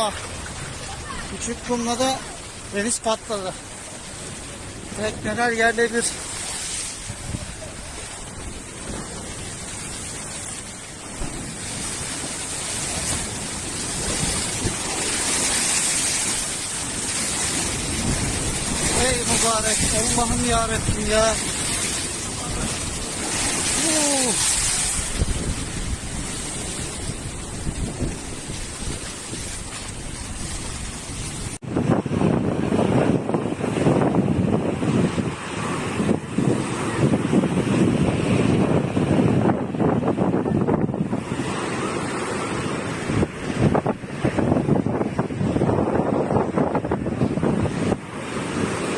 kumla. Küçük kumla da deniz patladı. Tekneler yerle bir. Ey mübarek Allah'ım yarabbim ya.